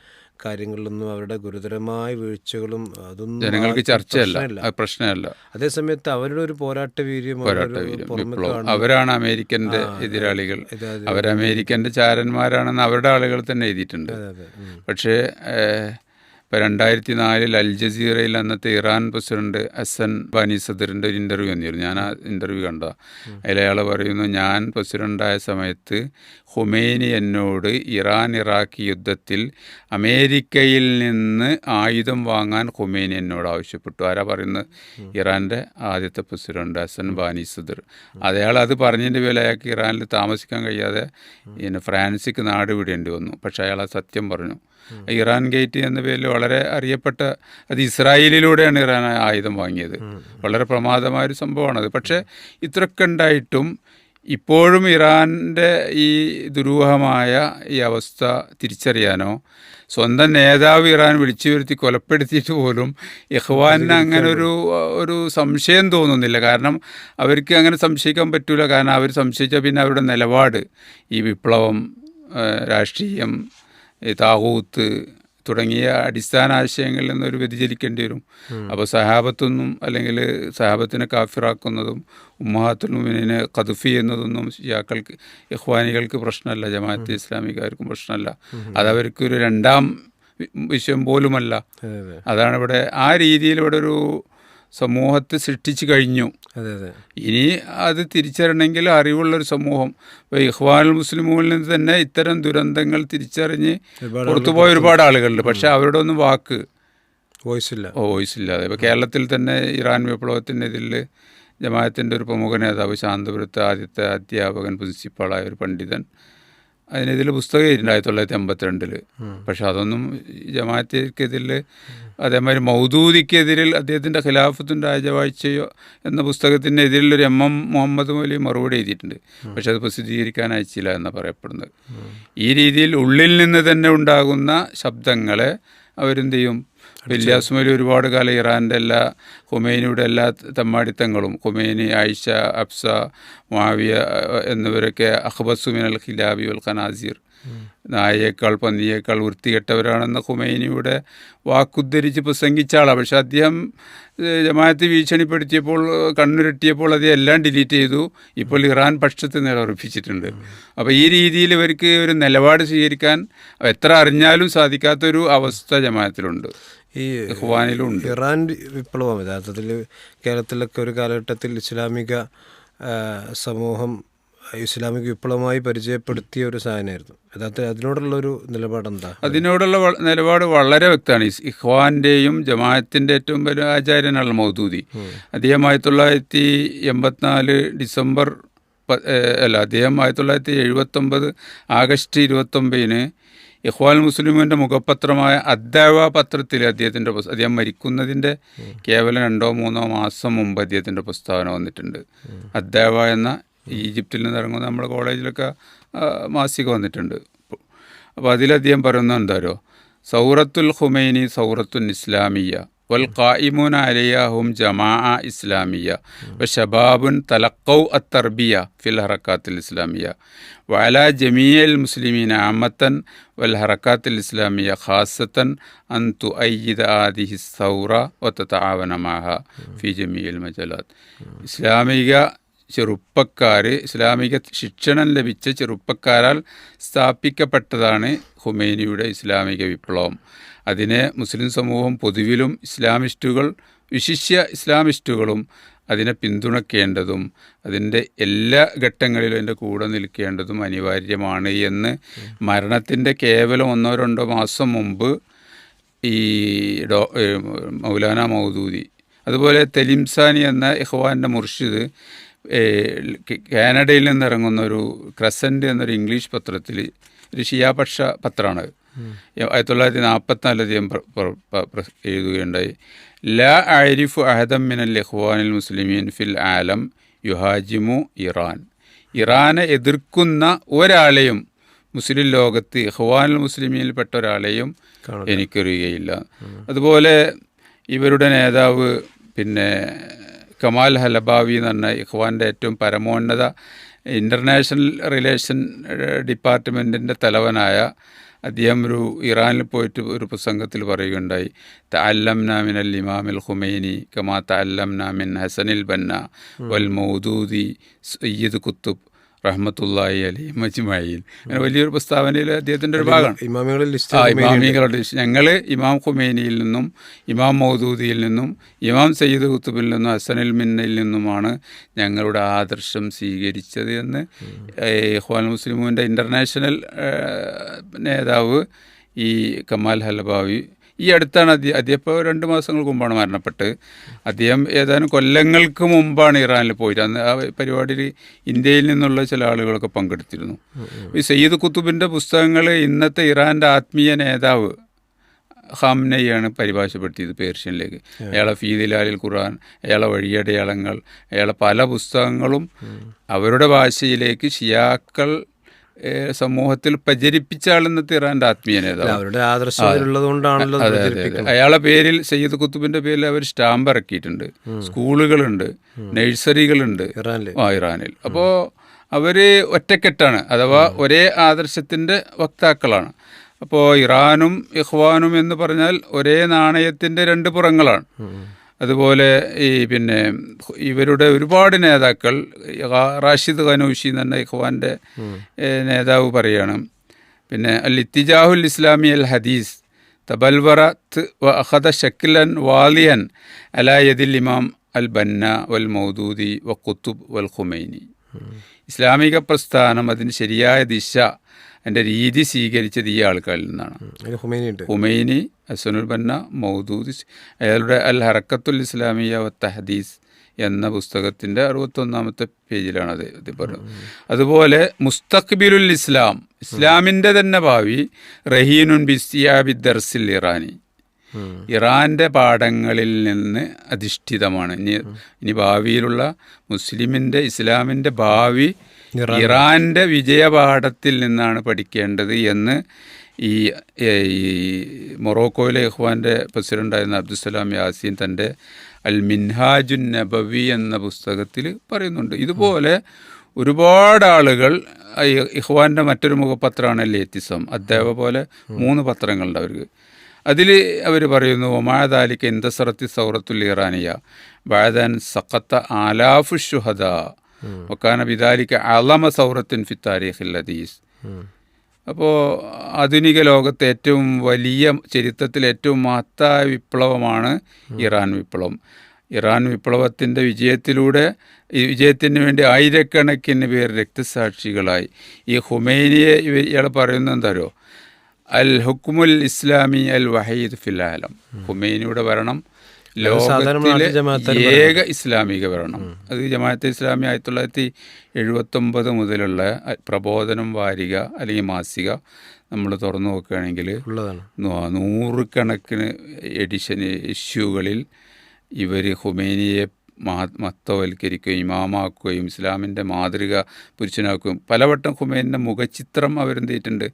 കാര്യങ്ങളിലൊന്നും അവരുടെ ഗുരുതരമായ വീഴ്ചകളും അതൊന്നും ജനങ്ങൾക്ക് ചർച്ചയല്ല. പ്രശ്നമല്ല. അത് പ്രശ്നമല്ല. അതേസമയത്ത് അവരുടെ ഒരു പോരാട്ട വീര്യം അവരാണ് അമേരിക്കന്റെ എതിരാളികൾ. അവരമേരിക്കന്റെ ചാരന്മാരാണെന്ന് അവരുടെ ആളുകൾ തന്നെ എഴുതിയിട്ടുണ്ട്. പക്ഷേ ഇപ്പോൾ രണ്ടായിരത്തി നാലിൽ അൽ ജസീറയിൽ അന്നത്തെ ഇറാൻ പ്രസിഡന്റ് അസൻ ബാനി സദറിന്റെ ഒരു ഇന്റർവ്യൂ വന്നിരുന്നു. ഞാൻ ആ ഇന്റർവ്യൂ കണ്ട. അതിൽ അയാൾ പറയുന്നു ഞാൻ പ്രസിഡന്റായ സമയത്ത് ഹുമൈനി എന്നോട് ഇറാൻ ഇറാഖ് യുദ്ധത്തിൽ അമേരിക്കയിൽ നിന്ന് ആയുധം വാങ്ങാൻ ഹുമൈനി എന്നോട് ആവശ്യപ്പെട്ടു. ആരാ പറയുന്നത്? ഇറാന്റെ ആദ്യത്തെ പ്രസിഡന്റ് അസൻ ബാനി സദർ. അയാൾ അത് പറഞ്ഞതിന്റെ പേരിൽ അയാൾക്ക് ഇറാനിൽ താമസിക്കാൻ കഴിയാതെ പിന്നെ ഫ്രാൻസിക്ക് നാട് വിടേണ്ടി വന്നു. പക്ഷേ അയാൾ ആ സത്യം പറഞ്ഞു. ഇറാൻ ഗേറ്റ് എന്ന പേരിൽ വളരെ അറിയപ്പെട്ട അത് ഇസ്രായേലിലൂടെയാണ് ഇറാൻ ആയുധം വാങ്ങിയത്. വളരെ പ്രമാദമായൊരു സംഭവമാണത്. പക്ഷേ ഇത്രയൊക്കെ ഉണ്ടായിട്ടും ഇപ്പോഴും ഇറാന്റെ ഈ ദുരൂഹമായ ഈ അവസ്ഥ തിരിച്ചറിയാനോ സ്വന്തം നേതാവ് ഇറാൻ വിളിച്ചു വരുത്തി കൊലപ്പെടുത്തിയിട്ട് പോലും ഇഹ്വാനിന് അങ്ങനെ ഒരു ഒരു സംശയം തോന്നുന്നില്ല. കാരണം അവർക്ക് അങ്ങനെ സംശയിക്കാൻ പറ്റില്ല കാരണം അവർ സംശയിച്ചാൽ പിന്നെ അവരുടെ നിലപാട് ഈ വിപ്ലവം രാഷ്ട്രീയം ഈ താകൂത്ത് തുടങ്ങിയ അടിസ്ഥാന ആശയങ്ങളിൽ നിന്ന് ഒരു വ്യതിചലിക്കേണ്ടി വരും. അപ്പോൾ സഹാബത്തൊന്നും അല്ലെങ്കിൽ സഹാബത്തിനെ കാഫിറാക്കുന്നതും ഉമ്മഹാത്തുൽമിനെ കതുഫി എന്നതൊന്നും ഷിയാക്കൾക്ക് ഇഹ്വാനികൾക്ക് പ്രശ്നമല്ല ജമാഅത്ത് ഇസ്ലാമിക്കാർക്കും പ്രശ്നമല്ല. അതവർക്കൊരു രണ്ടാം വിഷയം പോലുമല്ല. അതെ അതെ. അതാണ് ഇവിടെ ആ രീതിയിൽ ഇവിടെ ഒരു സമൂഹത്തെ സൃഷ്ടിച്ചു കഴിഞ്ഞു. ഇനി അത് തിരിച്ചറിയണമെങ്കിൽ അറിവുള്ളൊരു സമൂഹം. ഇപ്പോൾ ഇഹ്വാനുൽ മുസ്ലിമുകളിൽ നിന്ന് തന്നെ ഇത്തരം ദുരന്തങ്ങൾ തിരിച്ചറിഞ്ഞ് പുറത്തുപോയ ഒരുപാട് ആളുകളുണ്ട്. പക്ഷെ അവരുടെ ഒന്നും വാക്ക് വോയിസ് ഇല്ല. വോയിസ് ഇല്ലാതെ ഇപ്പോൾ കേരളത്തിൽ തന്നെ ഇറാൻ വിപ്ലവത്തിനെതിരിൽ ജമാഅത്തിന്റെ ഒരു പ്രമുഖ നേതാവ് ശാന്തപുരത്ത് ആദ്യത്തെ അധ്യാപകൻ പ്രിൻസിപ്പാളായ ഒരു പണ്ഡിതൻ അതിനെതിരെ പുസ്തകം എഴുതിയിട്ടുണ്ട് ആയിരത്തി തൊള്ളായിരത്തി എൺപത്തിരണ്ടിൽ പക്ഷെ അതൊന്നും ജമാഅത്തിക്കെതിരിൽ അതേമാതിരി മൗദൂദിക്കെതിരിൽ അദ്ദേഹത്തിന്റെ ഖിലാഫത്തും രാജവാഴ്ചയോ എന്ന പുസ്തകത്തിനെതിരിൽ ഒരു എം എം മുഹമ്മദ് മൊലി മറുപടി എഴുതിയിട്ടുണ്ട്. പക്ഷെ അത് പ്രസിദ്ധീകരിക്കാൻ അയച്ചില്ല എന്നാണ് പറയപ്പെടുന്നത്. ഈ രീതിയിൽ ഉള്ളിൽ നിന്ന് തന്നെ ഉണ്ടാകുന്ന ശബ്ദങ്ങളെ അവരെന്ത് ചെയ്യും? ഇല്യാസുമലി ഒരുപാട് കാലം ഇറാന്റെ എല്ലാ ഹുമൈനിയുടെ എല്ലാ തമ്മാടിത്തങ്ങളും ഹുമൈനി ആയിഷ അബ്സ മാവിയ എന്നിവരൊക്കെ അഖബസുമിൻ അൽ ഖിലാബി ഉൽ ഖനാസിർ. നായയേക്കാൾ പന്നിയേക്കാൾ വൃത്തികെട്ടവരാണെന്ന ഹുമൈനിയുടെ വാക്കുദ്ധരിച്ച് പ്രസംഗിച്ച ആളാണ്. പക്ഷെ അദ്ദേഹം ജമാഅത്ത് ഭീഷണിപ്പെടുത്തിയപ്പോൾ കണ്ണുരട്ടിയപ്പോൾ അത് എല്ലാം ഡിലീറ്റ് ചെയ്തു. ഇപ്പോൾ ഇറാൻ പക്ഷത്ത് നിലയുറപ്പിച്ചിട്ടുണ്ട് അപ്പോൾ ഈ രീതിയിൽ ഇവർക്ക് ഒരു നിലപാട് സ്വീകരിക്കാൻ എത്ര അറിഞ്ഞാലും സാധിക്കാത്തൊരു അവസ്ഥ ജമാഅത്തിലുണ്ട്. ഈ ഖുബാനിലുണ്ട് ഇറാൻ വിപ്ലവം യഥാർത്ഥത്തിൽ കേരളത്തിലൊക്കെ ഒരു കാലഘട്ടത്തിൽ ഇസ്ലാമിക സമൂഹം ഇസ്ലാമിക വിപ്ലവമായി പരിചയപ്പെടുത്തിയ ഒരു സാധനമായിരുന്നു. യഥാർത്ഥത്തിൽ അതിനോടുള്ള ഒരു നിലപാട് എന്താ അതിനോടുള്ള നിലപാട് വളരെ വ്യക്തമാണ്. ഇസ് ഇഖ്വാന്റെയും ജമാഅത്തിന്റെ ഏറ്റവും വലിയ ആചാര്യനാണ് മൗദൂദി. അദ്ദേഹം ആയിരത്തി തൊള്ളായിരത്തി എൺപത്തിനാല് ഡിസംബർ അല്ല അദ്ദേഹം ആയിരത്തി തൊള്ളായിരത്തി എഴുപത്തൊമ്പത് ആഗസ്റ്റ് ഇരുപത്തൊമ്പതിന് ഇഖ്വാൻ മുസ്ലിമിന്റെ മുഖപത്രമായ അദ്ദാവ പത്രത്തിൽ അദ്ദേഹത്തിന്റെ അദ്ദേഹം മരിക്കുന്നതിന്റെ കേവലം രണ്ടോ മൂന്നോ മാസം മുമ്പ് അദ്ദേഹത്തിന്റെ പ്രസ്താവന വന്നിട്ടുണ്ട്. അദ്ദാവ എന്ന ഈജിപ്തിൽ നിന്ന് ഇറങ്ങുന്ന നമ്മുടെ കോളേജിലൊക്കെ മാസിക വന്നിട്ടുണ്ട്. അപ്പോൾ അതിലദ്ദേഹം പറയുന്നത് എന്താരോ സൗറത്തുൽ ഹുമൈനി സൗറത്തുൽ ഇസ്ലാമിയ വൽ ഖായിമൂന അലയ്യാഹും ജമാ ഇസ്ലാമിയ വ ഷബാബുൻ തലക്കൗ അത്തർബിയ ഫിൽ ഹറക്കാത്തിൽ ഇസ്ലാമിയ വഅല ജമീൽ മുസ്ലിമീന അമ്മത്തൻ വൽ ഹറക്കാത്തിൽ ഇസ്ലാമിയ ഖാസത്തൻ അന്തു അയ്യിദ ആദിഹി സൗറ വത്തതആവന മാഹ ഫി ജമീൽ മജലാത്ത്. ഇസ്ലാമിക ചെറുപ്പക്കാർ ഇസ്ലാമിക ശിക്ഷണം ലഭിച്ച ചെറുപ്പക്കാരാൽ സ്ഥാപിക്കപ്പെട്ടതാണ് ഹുമൈനിയുടെ ഇസ്ലാമിക വിപ്ലവം. അതിനെ മുസ്ലിം സമൂഹം പൊതുവിലും ഇസ്ലാമിസ്റ്റുകൾ വിശിഷ്യ ഇസ്ലാമിസ്റ്റുകളും അതിനെ പിന്തുണയ്ക്കേണ്ടതും അതിന്റെ എല്ലാ ഘട്ടങ്ങളിലും അതിന്റെ കൂടെ നിൽക്കേണ്ടതും അനിവാര്യമാണ് എന്ന് മരണത്തിന്റെ കേവലം ഒന്നോ രണ്ടോ മാസം മുമ്പ് ഈ ഡോ മൗലാന മൗദൂദി അതുപോലെ തെലിംസാനി എന്ന ഇഹ്വാന്റെ മുർഷിദ് കാനഡയിൽ നിന്ന് കാനഡയിൽ നിന്നിറങ്ങുന്ന ഒരു ക്രസന്റ് എന്നൊരു ഇംഗ്ലീഷ് പത്രത്തിൽ ഒരു ഷിയാപക്ഷ പത്രമാണ്. ആയിരത്തി തൊള്ളായിരത്തി നാൽപ്പത്തിനാല് അദ്ദേഹം എഴുതുകയുണ്ടായി. ലാ ആരിഫു അഹദം മിനൽ ഇഖ്വാനിൽ മുസ്ലിമീൻ ഫിൽ ആലം യുഹാജിമു ഇറാൻ. ഇറാനെ എതിർക്കുന്ന ഒരാളെയും മുസ്ലിം ലോകത്ത് ഇഖ്വാനുൽ മുസ്ലിമീനിൽപ്പെട്ട ഒരാളെയും എനിക്കറിയുകയില്ല അതുപോലെ ഇവരുടെ നേതാവ് പിന്നെ കമാൽ ഹലബാവി എന്ന് പറഞ്ഞ ഇഖ്വാന്റെ ഏറ്റവും പരമോന്നത ഇന്റർനാഷണൽ റിലേഷൻ ഡിപ്പാർട്ട്മെന്റിന്റെ തലവനായ അദ്ദേഹം ഒരു ഇറാനിൽ പോയിട്ട് ഒരു പ്രസംഗത്തിൽ പറയുകയുണ്ടായി തഅല്ലം നാമിൻ അൽ ഇമാമിൽ ഹുമൈനി കമാ തഅല്ലം നാമിൻ ഹസനിൽ ബന്ന വൽ മൗദൂദി സയ്യിദ് കുത്തുബ്. റഹ്മത്തുല്ലാഹി അലി മജ്മഈൻ അങ്ങനെ വലിയൊരു പ്രസ്താവനയിൽ അദ്ദേഹത്തിന്റെ ഒരു ഭാഗമാണ്. ഇമാമികളുടെ ലിസ്റ്റ് ആ ഇമാമികളുടെ ഞങ്ങൾ ഇമാം ഖുമേനിയിൽ നിന്നും ഇമാം മൗദൂദിയിൽ നിന്നും ഇമാം സയ്യിദ് കുത്തുബിൽ നിന്നും ഹസനുൽ മിന്നയിൽ നിന്നുമാണ് ഞങ്ങളുടെ ആദർശം സ്വീകരിച്ചത് എന്ന് ഇഖ്വാൻ മുസ്ലിമിന്റെ ഇന്റർനാഷണൽ നേതാവ് ഈ കമാൽ ഹലബാവി ഈ അടുത്താണ് അദ്ദേഹം അദ്ദേഹം ഇപ്പോൾ രണ്ട് മാസങ്ങൾക്ക് മുമ്പാണ് മരണപ്പെട്ട്. അദ്ദേഹം ഏതാനും കൊല്ലങ്ങൾക്ക് മുമ്പാണ് ഇറാനിൽ പോയിട്ട്. അന്ന് ആ പരിപാടിയിൽ ഇന്ത്യയിൽ നിന്നുള്ള ചില ആളുകളൊക്കെ പങ്കെടുത്തിരുന്നു. ഈ സയ്യിദ് കുത്തുബിന്റെ പുസ്തകങ്ങൾ ഇന്നത്തെ ഇറാന്റെ ആത്മീയ നേതാവ് ഹാംനയാണ് പരിഭാഷപ്പെടുത്തിയത് പേർഷ്യനിലേക്ക്. അയാളെ ഫീദിലാലിൽ ഖുർആൻ അയാളെ വഴിയടയാളങ്ങൾ അയാളെ പല പുസ്തകങ്ങളും അവരുടെ ഭാഷയിലേക്ക് ഷിയാക്കൾ സമൂഹത്തിൽ പ്രചരിപ്പിച്ച ആൾ ഇന്നത്തെ ഇറാന്റെ ആത്മീയ നേതാവ്. അവരുടെ അയാളെ പേരിൽ സയ്യിദ് കുത്തുബിന്റെ പേരിൽ അവർ സ്റ്റാമ്പ് ഇറക്കിയിട്ടുണ്ട്. സ്കൂളുകളുണ്ട് നഴ്സറികളുണ്ട്. ആ ഇറാനിൽ. അപ്പോൾ അവർ ഒറ്റക്കെട്ടാണ് അഥവാ ഒരേ ആദർശത്തിന്റെ വക്താക്കളാണ്. അപ്പോൾ ഇറാനും ഇഹ്വാനും എന്ന് പറഞ്ഞാൽ ഒരേ നാണയത്തിന്റെ രണ്ട് പുറങ്ങളാണ്. അതുപോലെ ഈ പിന്നെ ഇവരുടെ ഒരുപാട് നേതാക്കൾ റാഷിദ് ഖനൂഷി എന്ന് പറഞ്ഞ ഇഖ്വാന്റെ നേതാവ് പറയുകയാണ് പിന്നെ അൽ ഇത്തിജാഹുൽ ഇസ്ലാമി അൽ ഹദീസ് തബൽവറത്ത് വ അഖദ ഷക്കിലൻ വാലിയൻ അലായദിൽ ഇമാം അൽ ബന്ന വൽ മൗദൂദി വ കുത്തുബ് വൽ ഖുമൈനി. ഇസ്ലാമിക പ്രസ്ഥാനം അതിന് ശരിയായ ദിശ എന്റെ രീതി സ്വീകരിച്ചത് ഈ ആൾക്കാരിൽ നിന്നാണ്. ഹുമൈനി അസനുൽ ബന്ന മൗദൂദ് അയാളുടെ അൽ ഹറക്കത്തുൽ ഇസ്ലാമിയ തഹദീസ് എന്ന പുസ്തകത്തിന്റെ അറുപത്തൊന്നാമത്തെ പേജിലാണ് അത് ഇത് പറഞ്ഞത്. അതുപോലെ മുസ്തഖ്ബിലുൽ ഇസ്ലാം ഇസ്ലാമിന്റെ തന്നെ ഭാവി റഹീനുൻ ബിസ്തിയാബി ദർസിൽ ഇറാനി. ഇറാന്റെ പാഠങ്ങളിൽ നിന്ന് അധിഷ്ഠിതമാണ്. ഇനി ഇനി ഭാവിയിലുള്ള മുസ്ലിമിന്റെ ഇസ്ലാമിന്റെ ഭാവി ഇറാന്റെ വിജയപാഠത്തിൽ നിന്നാണ് പഠിക്കേണ്ടത് എന്ന് ഈ മൊറോക്കോയിലെ ഇഹ്വാന്റെ പ്രസിഡന്റായിരുന്ന അബ്ദുസ്സലാം യാസീൻ തന്റെ അൽ മിൻഹാജുൻ നബവി എന്ന പുസ്തകത്തിൽ പറയുന്നുണ്ട്. ഇതുപോലെ ഒരുപാട് ആളുകൾ ഇഹ്വാന്റെ മറ്റൊരു മുഖപത്രമാണ് ലേത്തിസം അദ്ദേഹം പോലെ മൂന്ന് പത്രങ്ങളുണ്ട് അവർക്ക്. അതിൽ അവർ പറയുന്നു ഒമാദാലിക്ക് എന്തസറത്തി സൗറത്തുൽ ഇറാനിയ ബാദൻ സഖത്ത ആലാഫു ഷുഹദ ഒക്കാന ബിദാലിക്ക് അളമ സൗറത്തിൻ ഫി താരീഖിൽ ഹദീസ്. അപ്പോൾ ആധുനിക ലോകത്തെ ഏറ്റവും വലിയ ചരിത്രത്തിൽ ഏറ്റവും മഹത്തായ വിപ്ലവമാണ് ഇറാൻ വിപ്ലവം. ഇറാൻ വിപ്ലവത്തിന്റെ വിജയത്തിലൂടെ ഈ വിജയത്തിന് വേണ്ടി ആയിരക്കണക്കിന് പേർ രക്തസാക്ഷികളായി. ഈ ഹുമൈനിയെ ഇയാൾ പറയുന്നത് എന്താരോ അൽ ഹുക്കുമുൽ ഇസ്ലാമി അൽ വഹീദ് ഫിലാലം ഹുമൈനിയുടെ ഭരണം ലോകത്തിലെ ഏക ഇസ്ലാമിക ഭരണം. അത് ജമാഅത്തെ ഇസ്ലാമി ആയിരത്തി തൊള്ളായിരത്തി എഴുപത്തൊമ്പത് മുതലുള്ള പ്രബോധനം വാരിക അല്ലെങ്കിൽ മാസിക നമ്മൾ തുറന്നു നോക്കുകയാണെങ്കിൽ നൂറുകണക്കിന് എഡിഷൻ ഇഷ്യൂകളിൽ ഇവർ ഹുമേനിയെ മഹ- മഹത്വവൽക്കരിക്കുകയും ഇമാമാക്കുകയും ഇസ്ലാമിന്റെ മാതൃക പുരുഷനാക്കുകയും പലവട്ടം ഹുമൈനിന്റെ മുഖചിത്രം അവരെന്ത് ചെയ്തിട്ടുണ്ട്?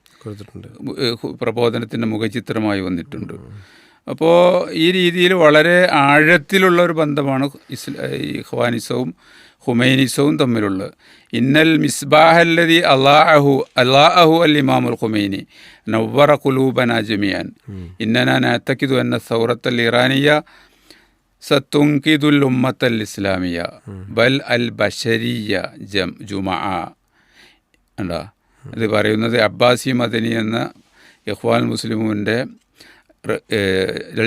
പ്രബോധനത്തിന്റെ മുഖചിത്രമായി വന്നിട്ടുണ്ട്. അപ്പോൾ ഈ രീതിയിൽ വളരെ ആഴത്തിലുള്ള ഒരു ബന്ധമാണ് ഇസ്ലാ ഈ ഖ്വാനിസവും ഹുമൈനിസവും തമ്മിലുള്ളത്. ഇന്നൽ മിസ്ബാഹല്ലതി അള്ളാഹു അള്ളാഹു അൽ ഇമാമുൽ ഹുമൈനി നവ്വറ കുലൂബന ജമിയാൻ ഇന്നന നാത്തക്കിതു എന്ന സൗറത്തൽ ഇറാനിയ സത്തുങ്കിദുൽ ഉമ്മത്തൽ ഇസ്ലാമിയ. ബൽ അൽ ബഷരിയ ജം ജുമാ. ഉണ്ടോ അത് പറയുന്നത് അബ്ബാസി മദനി എന്ന ഇഖ്വാൻ മുസ്ലിമിന്റെ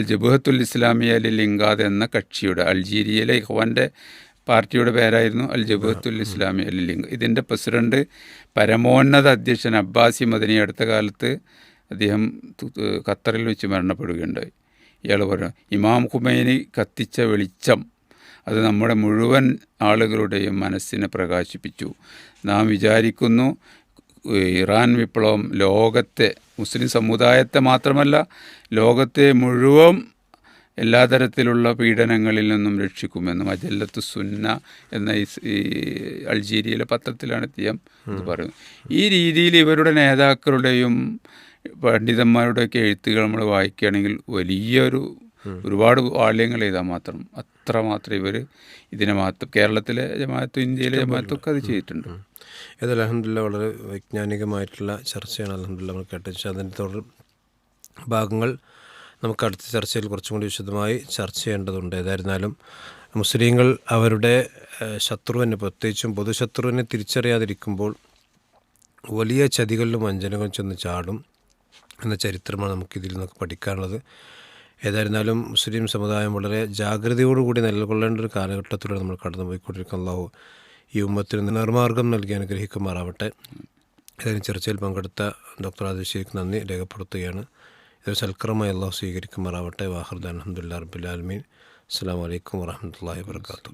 ജബുഹത്തുൽ ഇസ്ലാമിയ അലി ലിംഗാദ് എന്ന കക്ഷിയുടെ അൾജീരിയയിലെ ഇഹ്വാന്റെ പാർട്ടിയുടെ പേരായിരുന്നു അൽ ജബുഹത്തുൽ ഇസ്ലാമി അൽ ലിംഗ് ഇതിന്റെ പ്രസിഡന്റ് പരമോന്നത അധ്യക്ഷൻ അബ്ബാസി മദനി അടുത്ത കാലത്ത് അദ്ദേഹം ഖത്തറിൽ വെച്ച് മരണപ്പെടുകയുണ്ടായി. ഇയാൾ പറഞ്ഞു ഇമാം ഖുമൈനി കത്തിച്ച വെളിച്ചം അത് നമ്മുടെ മുഴുവൻ ആളുകളുടെയും മനസ്സിനെ പ്രകാശിപ്പിച്ചു. നാം വിചാരിക്കുന്നു ഇറാൻ വിപ്ലവം ലോകത്തെ മുസ്ലിം സമുദായത്തെ മാത്രമല്ല ലോകത്തെ മുഴുവൻ എല്ലാ തരത്തിലുള്ള പീഡനങ്ങളിൽ നിന്നും രക്ഷിക്കുമെന്നും മജല്ലത്ത് സുന്ന എന്ന ഈ അൾജീരിയയിലെ പത്രത്തിലാണ് എത്തിയം ഇത് പറയുന്നത്. ഈ രീതിയിൽ ഇവരുടെ നേതാക്കളുടെയും പണ്ഡിതന്മാരുടെയൊക്കെ എഴുത്തുകൾ നമ്മൾ വായിക്കുകയാണെങ്കിൽ വലിയൊരു ഒരുപാട് വാള്യങ്ങൾ ചെയ്താൽ മാത്രം അത്ര മാത്രം ഇവർ ഇതിനെ മാത്രം കേരളത്തിലെ ജമാഅത്തും ഇന്ത്യയിലെ ജമാഅത്തും ഒക്കെ അത് ചെയ്തിട്ടുണ്ട്. ഇത് അലഹമില്ല വളരെ വൈജ്ഞാനികമായിട്ടുള്ള ചർച്ചയാണ് അലഹമില്ല നമ്മൾ കേട്ടത്. പക്ഷേ അതിന്റെ തുടർ ഭാഗങ്ങൾ നമുക്ക് അടുത്ത ചർച്ചയിൽ കുറച്ചും കൂടി വിശദമായി ചർച്ച ചെയ്യേണ്ടതുണ്ട്. ഏതായിരുന്നാലും മുസ്ലിങ്ങൾ അവരുടെ ശത്രുവിനെ പ്രത്യേകിച്ചും പൊതുശത്രുവിനെ തിരിച്ചറിയാതിരിക്കുമ്പോൾ വലിയ ചതികളിലും വഞ്ചനകളും ചെന്ന് ചാടും എന്ന ചരിത്രമാണ് നമുക്കിതിൽ നിന്നൊക്കെ പഠിക്കാനുള്ളത്. ഏതായിരുന്നാലും മുസ്ലിം സമുദായം വളരെ ജാഗ്രതയോടുകൂടി നിലകൊള്ളേണ്ട ഒരു കാലഘട്ടത്തിലൂടെ നമ്മൾ കടന്നു പോയിക്കൊണ്ടിരിക്കുന്ന അള്ളാഹു ഈ ഉമ്മത്തിന് നിർമാർഗം നൽകി അനുഗ്രഹിക്കുമാറാവട്ടെ. ഏതായാലും ചർച്ചയിൽ പങ്കെടുത്ത ഡോക്ടർ ആദിശേഖ് നന്ദി രേഖപ്പെടുത്തുകയാണ്. ഇതൊരു സൽക്കരമായി അള്ളാഹു സ്വീകരിക്കുമാറാവട്ടെ. വാഹർദാൻ അഹമ്മദില്ല റബ്ബുലാലമീൻ അസ്സാം വലൈക്കും വാഹമത്തല്ലാ വാബർക്കാത്തു